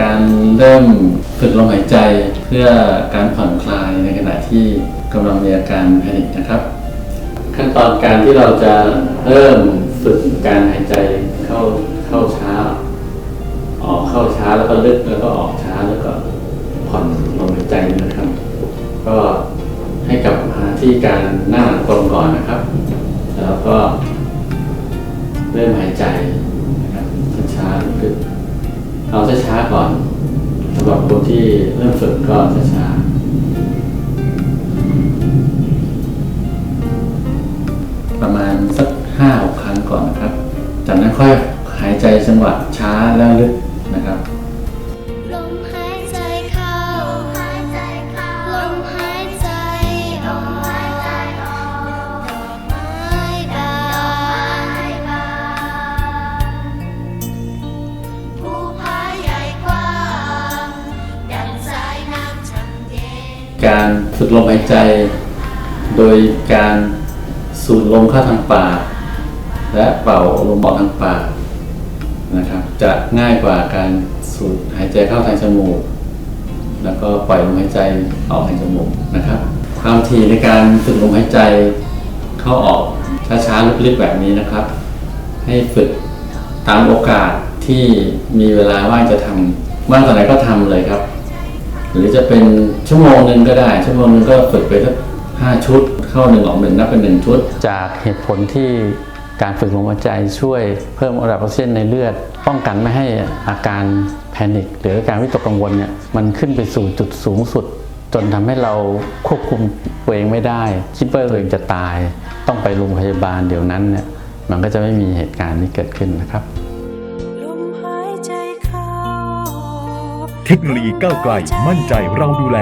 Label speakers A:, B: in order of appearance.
A: การเริ่มฝึกลมหายใจเพื่อการผ่อนคลายในขณะที่กำลังมีอาการแพนิคนะครับ ขั้นตอนการที่เราจะเริ่มฝึกการหายใจเข้าเข้าช้า ออกเข้าช้าแล้วก็ลึกแล้วก็ออกช้าแล้วก็ผ่อนลมหายใจนะครับ ก็ให้กลับมาที่การหน้าตรงก่อนนะครับ แล้วก็เริ่มหายใจนะครับช้าๆลึกเอาช้า ๆก่อนสำหรับคนที่เริ่มฝึกก็ช้าๆประมาณสักห้าหกครั้งก่อนนะครับ จากนั้นค่อยหายใจจังหวะช้าแล้วลึก
B: กา
A: รฝึกลมหายใจ โดยการสูดลมเข้าทางปาก และเป่าลมออกทางปากนะครับ จะง่ายกว่าการสูดหายใจเข้าทางจมูก แล้วก็ปล่อยลมหายใจออกทางจมูกนะครับ ความถี่ในการฝึกลมหายใจเข้าออกช้าๆลึกๆแบบนี้นะครับ ให้ฝึกตามโอกาสที่มีเวลาว่างจะทำว่างตอนไหนก็ทำเลยครับ หรือจะเป็นชั่วโมงหนึ่งก็ได้ ชั่วโมงหนึงก็ฝึกไปสักห้าชุด เข้าหนึ่งออกหนึ่งนับเป็นหนึ่งชุด จากเหตุผลที่การฝึกลมหายใจช่วยเพิ่มระดับออกซิเจนในเลือด ป้องกันไม่ให้อาการแพนิคหรืออาการวิตกกังวลเนี่ยมันขึ้นไปสู่จุดสูงสุด จนทำให้เราควบคุมตัวเองไม่ได้ คิดว่าตัวเองจะตาย ต้องไปโรงพยาบาลเดี๋ยวนั้นเนี่ยมันก็จะไม่มีเหตุการณ์นี้เกิดขึ้นนะครับ
C: เทคโนโลยีก้าวไกลมั่นใจเราดูแล